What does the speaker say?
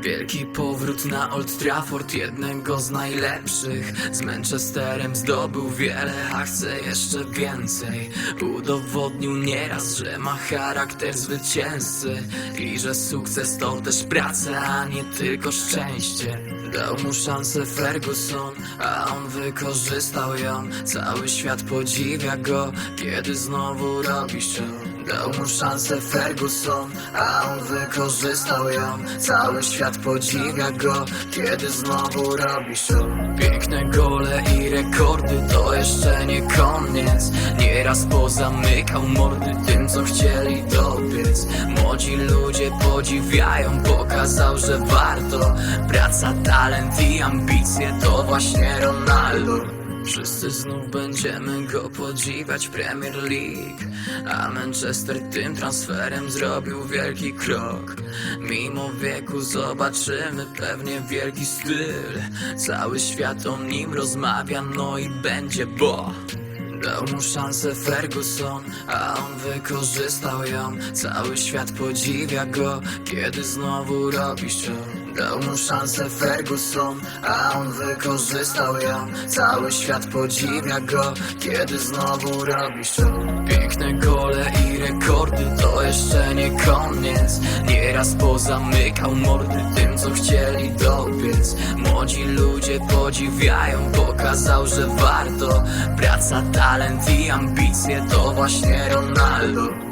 Wielki powrót na Old Trafford, jednego z najlepszych. Z Manchesterem zdobył wiele, a chce jeszcze więcej. Udowodnił nieraz, że ma charakter zwycięzcy. I że sukces to też praca, a nie tylko szczęście. Dał mu szansę Ferguson, a on wykorzystał ją. Cały świat podziwia go, kiedy znowu robi show Dał mu szansę Ferguson, a on wykorzystał ją. Cały świat podziwia go, kiedy znowu robi show. Piękne gole i rekordy to jeszcze nie koniec. Nieraz pozamykał mordy tym, co chcieli dobiec. Młodzi ludzie podziwiają, pokazał, że warto. Praca, talent i ambicje to właśnie Ronaldo Wszyscy znów będziemy go podziwiać Premier League. A Manchester tym transferem zrobił wielki krok. Mimo wieku zobaczymy pewnie wielki styl. Cały świat o nim rozmawia, no i będzie bo Dał mu szansę Ferguson, a on wykorzystał ją. Cały świat podziwia go, kiedy znowu robi show Dał mu szansę Ferguson, a on wykorzystał ją. Cały świat podziwia go, kiedy znowu robi show. Piękne gole i rekordy to jeszcze nie koniec. Nieraz pozamykał mordy tym, co chcieli dobiec Młodzi ludzie podziwiają, pokazał, że warto. Praca, talent i ambicje to właśnie Ronaldo